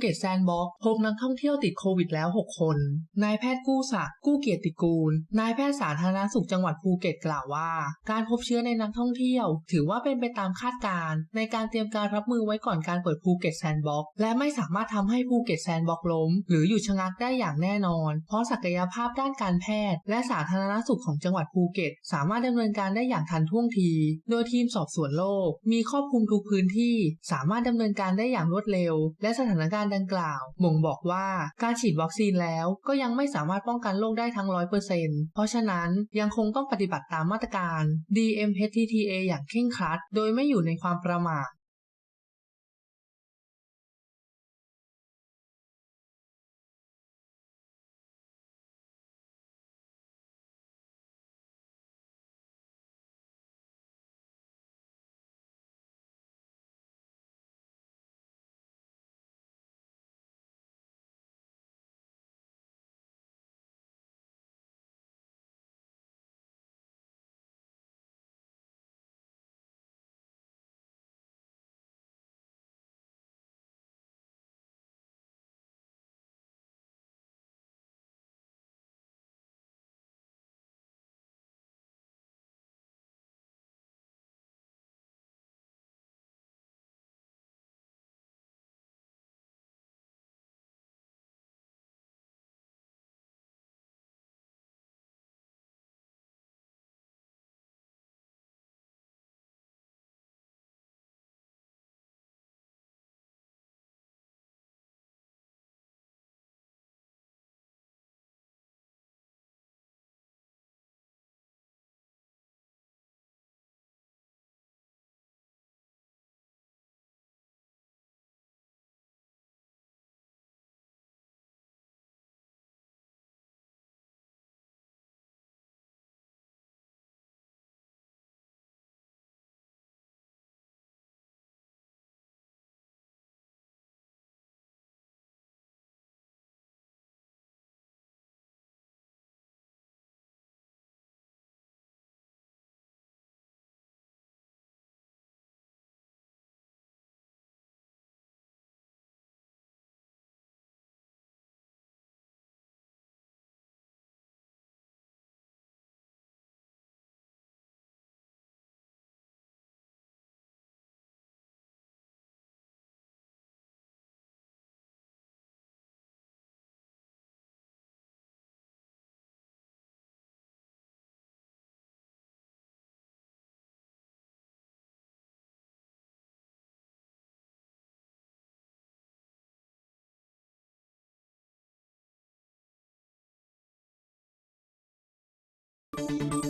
เก็ตแซนด์บ็อกพบนักท่องเที่ยวติดโควิดแล้ว 6 คน นายแพทย์กู้ศักดิ์กู้เกียรติกูล นายแพทย์สาธารณสุขจังหวัดภูเก็ตกล่าวว่า การพบเชื้อในนักท่องเที่ยว ถือว่าเป็นไปตามคาดการณ์ในการเตรียมการรับมือไว้ก่อนการเปิดภูเก็ตแซนด์บ็อกและไม่สามารถทำให้ภูเก็ตแซนด์บ็อกล้ม หรือหยุดชะงักได้อย่างแน่นอน เพราะศักยภาพด้านการแพทย์ และสาธารณสุขของจังหวัดภูเก็ต สามารถดำเนินการได้อย่างทันท่วงที โดยทีมสอบสวนโรคมีครอบคลุมทุกพื้นที่ สามารถดำเนินการได้อย่างรวดเร็ว และสถานการณ์ดังกล่าวบ่งบอกว่าการฉีดวัคซีนแล้วก็ยังไม่สามารถป้องกันโรคได้ทั้งร้อยเปอร์เซ็นต์เพราะฉะนั้นยังคงต้องปฏิบัติตามมาตรการ DMHTTA อย่างเคร่งครัด โดยไม่อยู่ในความประมาท you